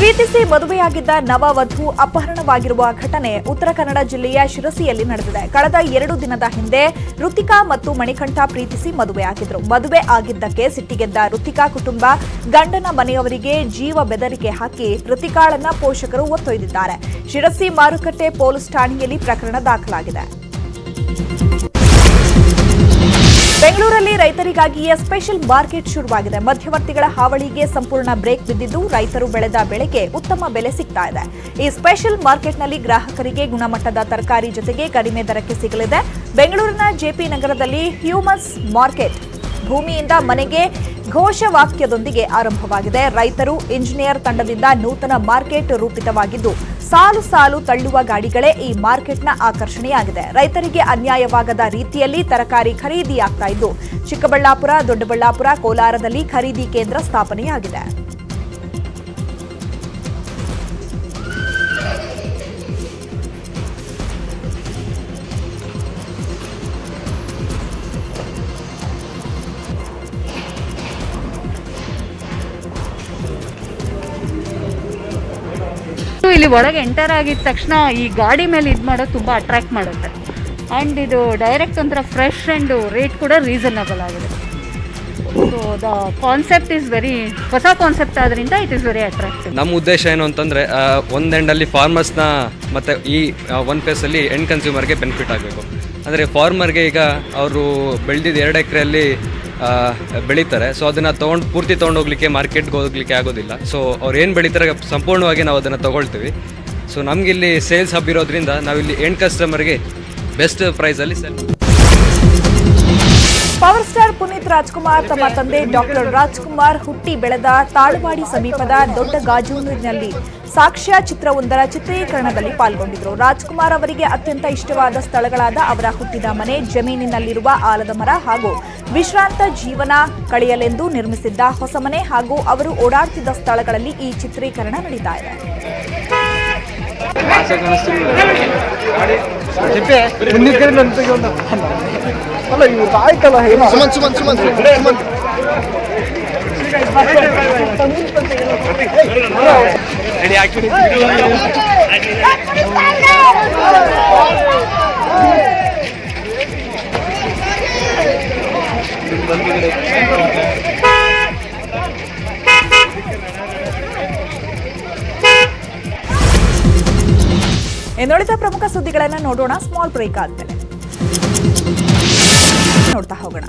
ಪ್ರೀತಿಸಿ ಮದುವೆಯಾಗಿದ್ದ ನವವಧು ಅಪಹರಣವಾಗಿರುವ ಘಟನೆ ಉತ್ತರ ಕನ್ನಡ ಜಿಲ್ಲೆಯ ಶಿರಸಿಯಲ್ಲಿ ನಡೆದಿದೆ. ಕಳೆದ ಎರಡು ದಿನದ ಹಿಂದೆ ಋತಿಕಾ ಮತ್ತು ಮಣಿಕಂಠ ಪ್ರೀತಿಸಿ ಮದುವೆಯಾಗಿದ್ರು. ಮದುವೆ ಆಗಿದ್ದಕ್ಕೆ ಸಿಟ್ಟಿಗೆದ್ದ ಋತಿಕಾ ಕುಟುಂಬ ಗಂಡನ ಮನೆಯವರಿಗೆ ಜೀವ ಬೆದರಿಕೆ ಹಾಕಿ ಋತಿಕಾಳನ್ನ ಪೋಷಕರು ಒತ್ತೊಯ್ದಿದ್ದಾರೆ. ಶಿರಸಿ ಮಾರುಕಟ್ಟೆ ಪೊಲೀಸ್ ಠಾಣೆಯಲ್ಲಿ ಪ್ರಕರಣ ದಾಖಲಾಗಿದೆ. ಬೆಂಗಳೂರಲ್ಲಿ ರೈತರಿಗಾಗಿಯೇ ಸ್ಪೆಷಲ್ ಮಾರ್ಕೆಟ್ ಶುರುವಾಗಿದೆ. ಮಧ್ಯವರ್ತಿಗಳ ಹಾವಳಿಗೆ ಸಂಪೂರ್ಣ ಬ್ರೇಕ್ ಬಿದ್ದಿದ್ದು ರೈತರು ಬೆಳೆದ ಬೆಳೆಗೆ ಉತ್ತಮ ಬೆಲೆ ಸಿಗ್ತಾ ಇದೆ. ಈ ಸ್ಪೆಷಲ್ ಮಾರ್ಕೆಟ್ನಲ್ಲಿ ಗ್ರಾಹಕರಿಗೆ ಗುಣಮಟ್ಟದ ತರಕಾರಿ ಜೊತೆಗೆ ಕಡಿಮೆ ದರಕ್ಕೆ ಸಿಗಲಿದೆ. ಬೆಂಗಳೂರಿನ ಜೆಪಿ ನಗರದಲ್ಲಿ ಹ್ಯೂಮಸ್ ಮಾರ್ಕೆಟ್ ಭೂಮಿಯಿಂದ ಮನೆಗೆ ಘೋಷವಾಕ್ಯದೊಂದಿಗೆ ಆರಂಭವಾಗಿದೆ. ರೈತರು ಇಂಜಿನಿಯರ್ ತಂಡದಿಂದ ನೂತನ ಮಾರ್ಕೆಟ್ ರೂಪಿತವಾಗಿದ್ದು, ಸಾಲು ಸಾಲು ತಳ್ಳುವ ಗಾಡಿಗಳೇ ಈ ಮಾರ್ಕೆಟ್ನ ಆಕರ್ಷಣೆಯಾಗಿದೆ. ರೈತರಿಗೆ ಅನ್ಯಾಯವಾಗದ ರೀತಿಯಲ್ಲಿ ತರಕಾರಿ ಖರೀದಿಯಾಗ್ತಾ ಇದ್ದು, ಚಿಕ್ಕಬಳ್ಳಾಪುರ, ದೊಡ್ಡಬಳ್ಳಾಪುರ, ಕೋಲಾರದಲ್ಲಿ ಖರೀದಿ ಕೇಂದ್ರ ಸ್ಥಾಪನೆಯಾಗಿದೆ. ಇಲ್ಲಿ ಒಳಗೆ ಎಂಟರ್ ಆಗಿದ ತಕ್ಷಣ ಈ ಗಾಡಿ ಮೇಲೆ ಇದು ಮಾಡೋದು ತುಂಬ ಅಟ್ರಾಕ್ಟ್ ಮಾಡುತ್ತೆ. ಆ್ಯಂಡ್ ಇದು ಡೈರೆಕ್ಟ್ ಒಂಥರ ಫ್ರೆಶ್ ಆ್ಯಂಡ್ ರೇಟ್ ಕೂಡ ರೀಸನಬಲ್ ಆಗಿದೆ. So the concept is very ಹೊಸ ಕಾನ್ಸೆಪ್ಟ್ ಆದ್ರಿಂದ ಇಟ್ ಇಸ್ ವೆರಿ ಅಟ್ರಾಕ್ಟಿವ್ ನಮ್ಮ ಉದ್ದೇಶ ಏನು ಅಂತಂದರೆ ಒಂದು ಎಂಡಲ್ಲಿ ಫಾರ್ಮರ್ಸ್ನ ಮತ್ತು ಈ ಒನ್ ಪ್ಲೇಸಲ್ಲಿ ಎಂಡ್ ಕನ್ಸ್ಯೂಮರ್ಗೆ ಬೆನಿಫಿಟ್ ಆಗಬೇಕು. ಅಂದರೆ ಫಾರ್ಮರ್ಗೆ ಈಗ ಅವರು ಬೆಳೆದಿದ್ದು ಎರಡು ಎಕರೆಯಲ್ಲಿ ಬೆಳೀತಾರೆ. ಸೊ ಅದನ್ನು ತೊಗೊಂಡು ಪೂರ್ತಿ ತೊಗೊಂಡು ಹೋಗ್ಲಿಕ್ಕೆ ಮಾರ್ಕೆಟ್ಗೆ ಹೋಗ್ಲಿಕ್ಕೆ ಆಗೋದಿಲ್ಲ. ಸೊ ಅವ್ರು ಏನು ಬೆಳೀತಾರೆ, ಸಂಪೂರ್ಣವಾಗಿ ನಾವು ಅದನ್ನು ತೊಗೊಳ್ತೀವಿ. ಸೊ ನಮಗಿಲ್ಲಿ ಸೇಲ್ಸ್ ಹಬ್ ಇರೋದ್ರಿಂದ ನಾವಿಲ್ಲಿ ಎಂಡ್ ಕಸ್ಟಮರ್ಗೆ ಬೆಸ್ಟ್ ಪ್ರೈಸಲ್ಲಿ sell power star Puneeth Rajkumar ತಮ್ಮ ತಂದೆ ಡಾಕ್ಟರ್ ರಾಜ್ಕುಮಾರ್ ಹುಟ್ಟಿ ಬೆಳೆದ ತಾಳ್ವಾಡಿ ಸಮೀಪದ ದೊಡ್ಡ ಗಾಜೂರಿನಲ್ಲಿ ಸಾಕ್ಷ್ಯ ಚಿತ್ರವೊಂದರ ಚಿತ್ರೀಕರಣದಲ್ಲಿ ಪಾಲ್ಗೊಂಡಿದ್ದರು ರಾಜ್ಕುಮಾರ್ ಅವರಿಗೆ ಅತ್ಯಂತ ಇಷ್ಟವಾದ ಸ್ಥಳಗಳಾದ ಅವರ ಹುಟ್ಟಿದ ಮನೆ, ಜಮೀನಿನಲ್ಲಿರುವ ಆಲದ ಮರ ಹಾಗೂ ವಿಶ್ರಾಂತ ಜೀವನ ಕಳೆಯಲೆಂದು ನಿರ್ಮಿಸಿದ್ದ ಹೊಸ ಮನೆ ಹಾಗೂ ಅವರು ಓಡಾಡ್ತಿದ್ದ ಸ್ಥಳಗಳಲ್ಲಿ ಈ ಚಿತ್ರೀಕರಣ ನಡೀತಾ ಇದೆ. ನೋಡೋಣ. ಸ್ಮಾಲ್ ಬ್ರೇಕ್ ಆದ್ಮೇಲೆ. ನೋಡ್ತಾ ಹೋಗೋಣ.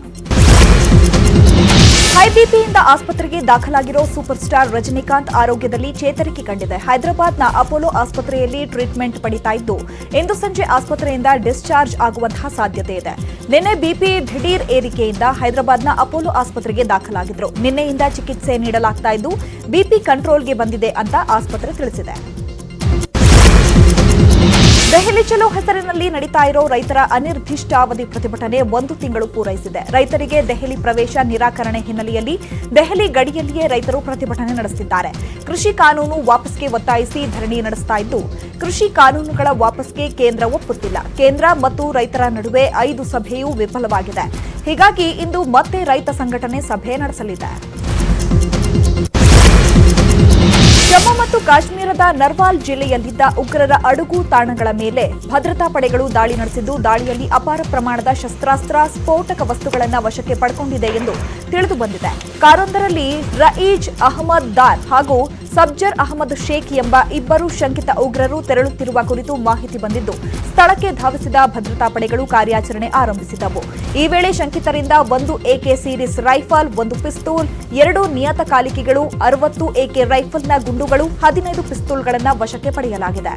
ಹೈ ಬಿಪಿಯಿಂದ ಆಸ್ಪತ್ರೆಗೆ ದಾಖಲಾಗಿರೋ ಸೂಪರ್ ಸ್ಟಾರ್ ರಜನಿಕಾಂತ್ ಆರೋಗ್ಯದಲ್ಲಿ ಚೇತರಿಕೆ ಕಂಡಿದೆ. ಹೈದರಾಬಾದ್ನ ಅಪೋಲೋ ಆಸ್ಪತ್ರೆಯಲ್ಲಿ ಟ್ರೀಟ್ಮೆಂಟ್ ಪಡಿತಾ ಇದ್ದು, ಇಂದು ಸಂಜೆ ಆಸ್ಪತ್ರೆಯಿಂದ ಡಿಸ್ಚಾರ್ಜ್ ಆಗುವಂತಹ ಸಾಧ್ಯತೆ ಇದೆ. ನಿನ್ನೆ ಬಿಪಿ ದಿಢೀರ್ ಏರಿಕೆಯಿಂದ ಹೈದರಾಬಾದ್ನ ಅಪೋಲೋ ಆಸ್ಪತ್ರೆಗೆ ದಾಖಲಾಗಿದ್ರು. ನಿನ್ನೆಯಿಂದ ಚಿಕಿತ್ಸೆ ನೀಡಲಾಗ್ತಾ ಇದ್ದು, ಬಿಪಿ ಕಂಟ್ರೋಲ್ಗೆ ಬಂದಿದೆ ಅಂತ ಆಸ್ಪತ್ರೆ ತಿಳಿಸಿದೆ. ದೆಹಲಿ ಚಲೋ ಹೆಸರಿನಲ್ಲಿ ನಡೀತಾ ಇರೋ ರೈತರ ಅನಿರ್ದಿಷ್ಟಾವಧಿ ಪ್ರತಿಭಟನೆ ಒಂದು ತಿಂಗಳು ಪೂರೈಸಿದೆ. ರೈತರಿಗೆ ದೆಹಲಿ ಪ್ರವೇಶ ನಿರಾಕರಣೆ ಹಿನ್ನೆಲೆಯಲ್ಲಿ ದೆಹಲಿ ಗಡಿಯಲ್ಲಿಯೇ ರೈತರು ಪ್ರತಿಭಟನೆ ನಡೆಸುತ್ತಿದ್ದಾರೆ. ಕೃಷಿ ಕಾನೂನು ವಾಪಸ್ಗೆ ಒತ್ತಾಯಿಸಿ ಧರಣಿ ನಡೆಸ್ತಾ ಇದ್ದು, ಕೃಷಿ ಕಾನೂನುಗಳ ವಾಪಸ್ಗೆ ಕೇಂದ್ರ ಒಪ್ಪುತ್ತಿಲ್ಲ. ಕೇಂದ್ರ ಮತ್ತು ರೈತರ ನಡುವೆ ಐದು ಸಭೆಯೂ ವಿಫಲವಾಗಿದೆ. ಹೀಗಾಗಿ ಇಂದು ಮತ್ತೆ ರೈತ ಸಂಘಟನೆ ಸಭೆ ನಡೆಸಲಿದೆ. ಜಮ್ಮು ಮತ್ತು ಕಾಶ್ಮೀರದ ನರ್ವಾಲ್ ಜಿಲ್ಲೆಯಲ್ಲಿದ್ದ ಉಗ್ರರ ಅಡುಗು ತಾಣಗಳ ಮೇಲೆ ಭದ್ರತಾ ಪಡೆಗಳು ದಾಳಿ ನಡೆಸಿದ್ದು, ದಾಳಿಯಲ್ಲಿ ಅಪಾರ ಪ್ರಮಾಣದ ಶಸ್ತ್ರಾಸ್ತ್ರ, ಸ್ಫೋಟಕ ವಸ್ತುಗಳನ್ನು ವಶಕ್ಕೆ ಪಡ್ಕೊಂಡಿದೆ ಎಂದು ತಿಳಿದು ಬಂದಿದೆ. ಕಾರೊಂದರಲ್ಲಿ ರಯೀಜ್ ಅಹಮದ್ ದಾರ್ ಹಾಗೂ ಸಬ್ಜರ್ ಅಹಮದ್ ಶೇಖ್ ಎಂಬ ಇಬ್ಬರು ಶಂಕಿತ ಉಗ್ರರು ತೆರಳುತ್ತಿರುವ ಕುರಿತು ಮಾಹಿತಿ ಬಂದಿದ್ದು, ಸ್ಥಳಕ್ಕೆ ಧಾವಿಸಿದ ಭದ್ರತಾ ಪಡೆಗಳು ಕಾರ್ಯಾಚರಣೆ ಆರಂಭಿಸಿದವು ಈ ವೇಳೆ ಶಂಕಿತರಿಂದ ಒಂದು ಎಕೆ ಸೀರೀಸ್ ರೈಫಲ್, ಒಂದು ಪಿಸ್ತೂಲ್, ಎರಡು ನಿಯತಕಾಲಿಕೆಗಳು ಅರವತ್ತು ಎಕೆ ರೈಫಲ್ನ ಗುಂಡುಗಳು, ಹದಿನೈದು ಪಿಸ್ತೂಲ್ಗಳನ್ನು ವಶಕ್ಕೆ ಪಡೆಯಲಾಗಿದೆ.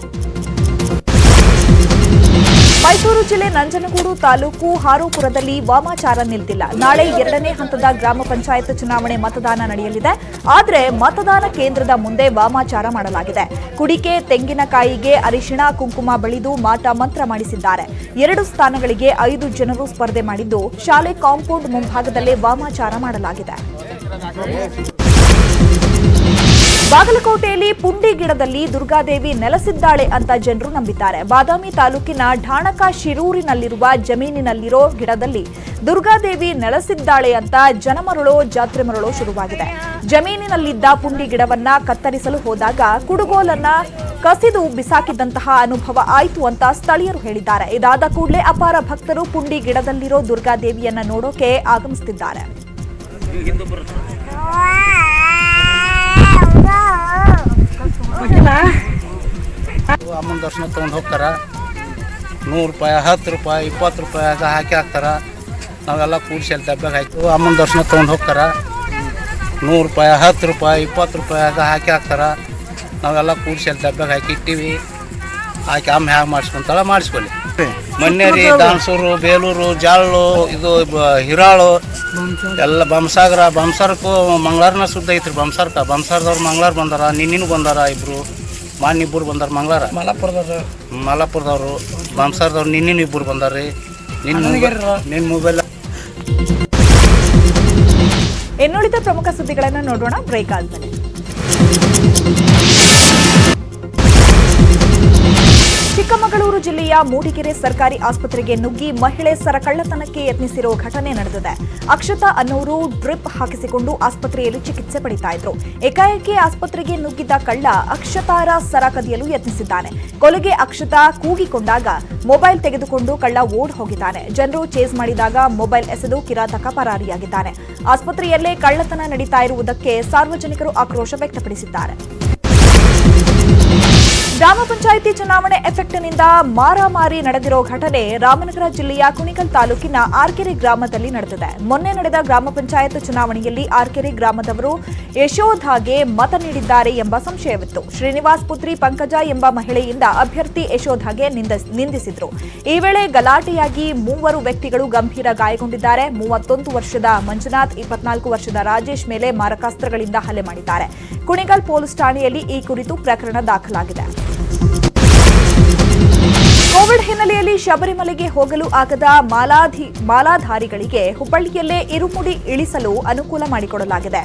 ಮೈಸೂರು ಜಿಲ್ಲೆ ನಂಜನಗೂಡು ತಾಲೂಕು ಹಾರೋಪುರದಲ್ಲಿ ವಾಮಾಚಾರ ನಿಲ್ದಿಲ್ಲ. ನಾಳೆ ಎರಡನೇ ಹಂತದ ಗ್ರಾಮ ಪಂಚಾಯತ್ ಚುನಾವಣೆ ಮತದಾನ ನಡೆಯಲಿದೆ. ಆದರೆ ಮತದಾನ ಕೇಂದ್ರದ ಮುಂದೆ ವಾಮಾಚಾರ ಮಾಡಲಾಗಿದೆ. ಕುಡಿಕೆ, ತೆಂಗಿನಕಾಯಿಗೆ ಅರಿಶಿಣ, ಕುಂಕುಮ ಬಳಿದು ಮಾಟ ಮಂತ್ರ ಮಾಡಿಸಿದ್ದಾರೆ. ಎರಡು ಸ್ಥಾನಗಳಿಗೆ ಐದು ಜನರು ಸ್ಪರ್ಧೆ ಮಾಡಿದ್ದು ಶಾಲೆ ಕಾಂಪೌಂಡ್ ಮುಂಭಾಗದಲ್ಲೇ ವಾಮಾಚಾರ ಮಾಡಲಾಗಿದೆ. ಬಾಗಲಕೋಟೆಯಲ್ಲಿ ಪುಂಡಿ ಗಿಡದಲ್ಲಿ ದುರ್ಗಾದೇವಿ ನೆಲೆಸಿದ್ದಾಳೆ ಅಂತ ಜನರು ನಂಬಿದ್ದಾರೆ. ಬಾದಾಮಿ ತಾಲೂಕಿನ ಢಾಣಕ ಶಿರೂರಿನಲ್ಲಿರುವ ಜಮೀನಿನಲ್ಲಿರೋ ಗಿಡದಲ್ಲಿ ದುರ್ಗಾದೇವಿ ನೆಲೆಸಿದ್ದಾಳೆ ಅಂತ ಜನಮರಳೋ, ಜಾತ್ರೆ ಮರಳೋ ಶುರುವಾಗಿದೆ. ಜಮೀನಿನಲ್ಲಿದ್ದ ಪುಂಡಿ ಗಿಡವನ್ನ ಕತ್ತರಿಸಲು ಹೋದಾಗ ಕುಡುಗೋಲನ್ನ ಕಸಿದು ಬಿಸಾಕಿದಂತಹ ಅನುಭವ ಆಯಿತು ಅಂತ ಸ್ಥಳೀಯರು ಹೇಳಿದ್ದಾರೆ. ಇದಾದ ಕೂಡಲೇ ಅಪಾರ ಭಕ್ತರು ಪುಂಡಿ ಗಿಡದಲ್ಲಿರೋ ದುರ್ಗಾದೇವಿಯನ್ನ ನೋಡೋಕೆ ಆಗಮಿಸುತ್ತಿದ್ದಾರೆ ಅಮ್ಮನ ದರ್ಶನ ತೊಗೊಂಡು ಹೋಗ್ತಾರ. ನೂರು ರೂಪಾಯಿ, ಹತ್ತು ರೂಪಾಯಿ, ಇಪ್ಪತ್ತು ರೂಪಾಯಿ ಹಾಕಿ ಹಾಕ್ತಾರ. ನಾವೆಲ್ಲ ಕೂಡಿಸಿ ಅಲ್ಲಿ ಹಾಕಿ ಅಮ್ಮನ ದರ್ಶನ ತೊಗೊಂಡು ಹೋಗ್ತಾರ. ನೂರು ರೂಪಾಯಿ, ಹತ್ತು ರೂಪಾಯಿ, ಇಪ್ಪತ್ತು ರೂಪಾಯಿ ಹಾಕಿ ಹಾಕ್ತಾರ. ನಾವೆಲ್ಲ ಕೂಡಿಸಿ ಅಲ್ಲಿ ದಬ್ಬಾಗ ಹಾಕಿ ಇಟ್ಟಿವಿ. ಹಾಕಿ ಅಮ್ಮ ಹ್ಯಾಗೆ ಮಾಡಿಸ್ಕೊಂತಾಳ ಮಾಡಿಸ್ಕೊಳ್ಳಿ ಮನ್ನೇರಿ ದಾನ್ಸೂರು ಬೇಲೂರು ಜಾಳು ಇದು ಹಿರಾಳು ಎಲ್ಲ ಬಂಸಾಗರ ಬಂಸಾರಕ್ಕೂ ಮಂಗಳಾರನ ಸುದ್ದ ಐತ್ರಿ ಬಂಸಾರ್ಕ ಬಂಸಾರದವ್ರು ಮಂಗ್ಳಾರ ಬಂದಾರ ನಿನ್ನಿನೂ ಬಂದಾರ ಇಬ್ರು. ಮಾನ್ ಇಬ್ಬರು ಬಂದಾರ ಮಂಗ್ಳಾರ. ಮಲಾಪುರದವ್ರು ಮಲಾಪುರದವ್ರು ಬಂಸಾರದವ್ರು ನಿನ್ನಿನ ಇಬ್ಬರು ಬಂದಾರ್ರಿ. ನಿನ್ನ ನಿನ್ನ ಮೊಬೈಲ್ ಇನ್ನುಳಿದ ಪ್ರಮುಖ ಸುದ್ದಿಗಳನ್ನು ನೋಡೋಣ ಬ್ರೇಕ್ ಆದ್ಮೇಲೆ. ಚಿಕ್ಕಮಗಳೂರು ಜಿಲ್ಲೆಯ ಮೂಡಿಗೆರೆ ಸರ್ಕಾರಿ ಆಸ್ಪತ್ರೆಗೆ ನುಗ್ಗಿ ಮಹಿಳೆ ಸರ ಕಳ್ಳತನಕ್ಕೆ ಯತ್ನಿಸಿರೋ ಘಟನೆ ನಡೆದಿದೆ. ಅಕ್ಷತಾ ಅನ್ನೋರು ಡ್ರಿಪ್ ಹಾಕಿಸಿಕೊಂಡು ಆಸ್ಪತ್ರೆಯಲ್ಲಿ ಚಿಕಿತ್ಸೆ ಪಡಿತಾ ಇದ್ರು. ಏಕಾಏಕಿ ಆಸ್ಪತ್ರೆಗೆ ನುಗ್ಗಿದ್ದ ಕಳ್ಳ ಅಕ್ಷತಾರ ಸರ ಕದಿಯಲು ಯತ್ನಿಸಿದ್ದಾನೆ. ಕೊಲೆಗೆ ಅಕ್ಷತಾ ಕೂಗಿಕೊಂಡಾಗ ಮೊಬೈಲ್ ತೆಗೆದುಕೊಂಡು ಕಳ್ಳ ಓಡ್ ಹೋಗಿದ್ದಾನೆ. ಜನರು ಚೇಸ್ ಮಾಡಿದಾಗ ಮೊಬೈಲ್ ಎಸೆದು ಕಿರಾತಕ ಪರಾರಿಯಾಗಿದ್ದಾನೆ. ಆಸ್ಪತ್ರೆಯಲ್ಲೇ ಕಳ್ಳತನ ನಡೀತಾ ಇರುವುದಕ್ಕೆ ಸಾರ್ವಜನಿಕರು ಆಕ್ರೋಶ ವ್ಯಕ್ತಪಡಿಸಿದ್ದಾರೆ. ಗ್ರಾಮ ಪಂಚಾಯಿತಿ ಚುನಾವಣೆ ಎಫೆಕ್ಟ್ನಿಂದ ಮಾರಾಮಾರಿ ನಡೆದಿರೋ ಘಟನೆ ರಾಮನಗರ ಜಿಲ್ಲೆಯ ಕುಣಿಗಲ್ ತಾಲೂಕಿನ ಆರ್ಕೆರೆ ಗ್ರಾಮದಲ್ಲಿ ನಡೆದಿದೆ. ಮೊನ್ನೆ ನಡೆದ ಗ್ರಾಮ ಪಂಚಾಯತ್ ಚುನಾವಣೆಯಲ್ಲಿ ಆರ್ಕೆರೆ ಗ್ರಾಮದವರು ಯಶೋಧಾಗೆ ಮತ ನೀಡಿದ್ದಾರೆ ಎಂಬ ಸಂಶಯವಿತ್ತು. ಶ್ರೀನಿವಾಸ್ ಪುತ್ರಿ ಪಂಕಜ ಎಂಬ ಮಹಿಳೆಯಿಂದ ಅಭ್ಯರ್ಥಿ ಯಶೋಧಾಗೆ ನಿಂದ- ನಿಂದಿಸಿದ್ರು. ಈ ವೇಳೆ ಗಲಾಟೆಯಾಗಿ ಮೂವರು ವ್ಯಕ್ತಿಗಳು ಗಂಭೀರ ಗಾಯಗೊಂಡಿದ್ದಾರೆ. ಮೂವತ್ತೊಂದು ವರ್ಷದ ಮಂಜುನಾಥ್, ಇಪ್ಪತ್ನಾಲ್ಕು ವರ್ಷದ ರಾಜೇಶ್ ಮೇಲೆ ಮಾರಕಾಸ್ತ್ರಗಳಿಂದ ಹಲ್ಲೆ ಮಾಡಿದ್ದಾರೆ. ಕುಣಿಗಲ್ ಪೊಲೀಸ್ ಠಾಣೆಯಲ್ಲಿ ಈ ಕುರಿತು ಪ್ರಕರಣ ದಾಖಲಾಗಿದೆ. ಕೋವಿಡ್ ಹಿನ್ನೆಲೆಯಲ್ಲಿ ಶಬರಿಮಲೆಗೆ ಹೋಗಲು ಆಗದ ಮಾಲಾಧಿ ಮಾಲಾಧಾರಿಗಳಿಗೆ ಹುಬ್ಬಳ್ಳಿಯಲ್ಲೇ ಇರುಮುಡಿ ಇಳಿಸಲು ಅನುಕೂಲ ಮಾಡಿಕೊಡಲಾಗಿದೆ.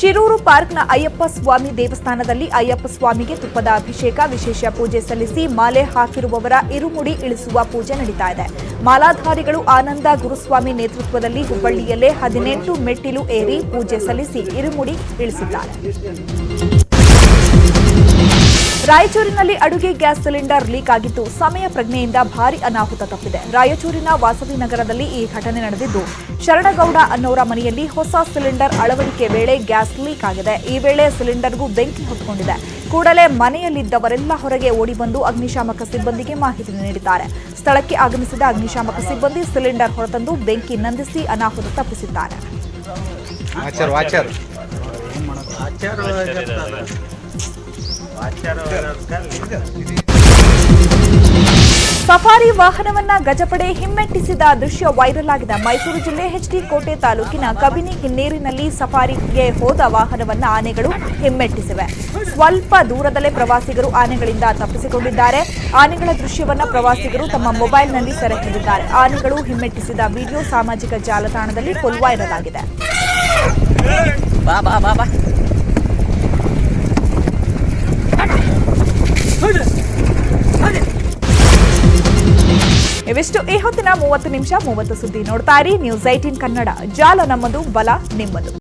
ಶಿರೂರು ಪಾರ್ಕ್ನ ಅಯ್ಯಪ್ಪ ಸ್ವಾಮಿ ದೇವಸ್ಥಾನದಲ್ಲಿ ಅಯ್ಯಪ್ಪ ಸ್ವಾಮಿಗೆ ತುಪ್ಪದ ಅಭಿಷೇಕ, ವಿಶೇಷ ಪೂಜೆ ಸಲ್ಲಿಸಿ ಮಾಲೆ ಹಾಕಿರುವವರ ಇರುಮುಡಿ ಇಳಿಸುವ ಪೂಜೆ ನಡೀತಾ ಇದೆ. ಮಾಲಾಧಾರಿಗಳು ಆನಂದ ಗುರುಸ್ವಾಮಿ ನೇತೃತ್ವದಲ್ಲಿ ಹುಬ್ಬಳ್ಳಿಯಲ್ಲೇ ಹದಿನೆಂಟು ಮೆಟ್ಟಿಲು ಏರಿ ಪೂಜೆ ಸಲ್ಲಿಸಿ ಇರುಮುಡಿ ಇಳಿಸಿದ್ದಾರೆ. ರಾಯಚೂರಿನಲ್ಲಿ ಅಡುಗೆ ಗ್ಯಾಸ್ ಸಿಲಿಂಡರ್ ಲೀಕ್ ಆಗಿದ್ದು ಸಮಯ ಪ್ರಜ್ಞೆಯಿಂದ ಭಾರಿ ಅನಾಹುತ ತಪ್ಪಿದೆ. ರಾಯಚೂರಿನ ವಾಸವಿ ನಗರದಲ್ಲಿ ಈ ಘಟನೆ ನಡೆದಿದ್ದು ಶರಣಗೌಡ ಅನ್ನೋರ ಮನೆಯಲ್ಲಿ ಹೊಸ ಸಿಲಿಂಡರ್ ಅಳವಡಿಕೆ ವೇಳೆ ಗ್ಯಾಸ್ ಲೀಕ್ ಆಗಿದೆ. ಈ ವೇಳೆ ಸಿಲಿಂಡರ್ಗೂ ಬೆಂಕಿ ಹೊತ್ಕೊಂಡಿದೆ. ಕೂಡಲೇ ಮನೆಯಲ್ಲಿದ್ದವರೆಲ್ಲ ಹೊರಗೆ ಓಡಿಬಂದು ಅಗ್ನಿಶಾಮಕ ಸಿಬ್ಬಂದಿಗೆ ಮಾಹಿತಿ ನೀಡಿದ್ದಾರೆ. ಸ್ಥಳಕ್ಕೆ ಆಗಮಿಸಿದ ಅಗ್ನಿಶಾಮಕ ಸಿಬ್ಬಂದಿ ಸಿಲಿಂಡರ್ ಹೊರತಂದು ಬೆಂಕಿ ನಂದಿಸಿ ಅನಾಹುತ ತಪ್ಪಿಸಿದ್ದಾರೆ. ಸಫಾರಿ ವಾಹನವನ್ನ ಗಜಪಡೆ ಹಿಮ್ಮೆಟ್ಟಿಸಿದ ದೃಶ್ಯ ವೈರಲ್ ಆಗಿದೆ ಮೈಸೂರು ಜಿಲ್ಲೆ ಹೆಚ್ಡಿ ಕೋಟೆ ತಾಲೂಕಿನ ಕಬಿನಿ ಹಿನ್ನೀರಿನಲ್ಲಿ ಸಫಾರಿಗೆ ಹೋದ ವಾಹನವನ್ನ ಆನೆಗಳು ಹಿಮ್ಮೆಟ್ಟಿಸಿವೆ. ಸ್ವಲ್ಪ ದೂರದಲ್ಲೇ ಪ್ರವಾಸಿಗರು ಆನೆಗಳಿಂದ ತಪ್ಪಿಸಿಕೊಂಡಿದ್ದಾರೆ. ಆನೆಗಳ ದೃಶ್ಯವನ್ನ ಪ್ರವಾಸಿಗರು ತಮ್ಮ ಮೊಬೈಲ್ನಲ್ಲಿ ಸೆರೆ ಹಿಡಿದಿದ್ದಾರೆ ಆನೆಗಳು ಹಿಮ್ಮೆಟ್ಟಿಸಿದ ವಿಡಿಯೋ ಸಾಮಾಜಿಕ ಜಾಲತಾಣದಲ್ಲಿ ಫುಲ್ ವೈರಲ್ ಆಗಿದೆ ಇವಿಷ್ಟು ಈ ಹೊತ್ತಿನ ಮೂವತ್ತು ನಿಮಿಷ ಮೂವತ್ತು ಸುದ್ದಿ ನೋಡ್ತಾ ಇರಿ. News eighteen Kannada. ಜಾಲ ನಮ್ಮದು, ಬಲ ನಿಮ್ಮದು.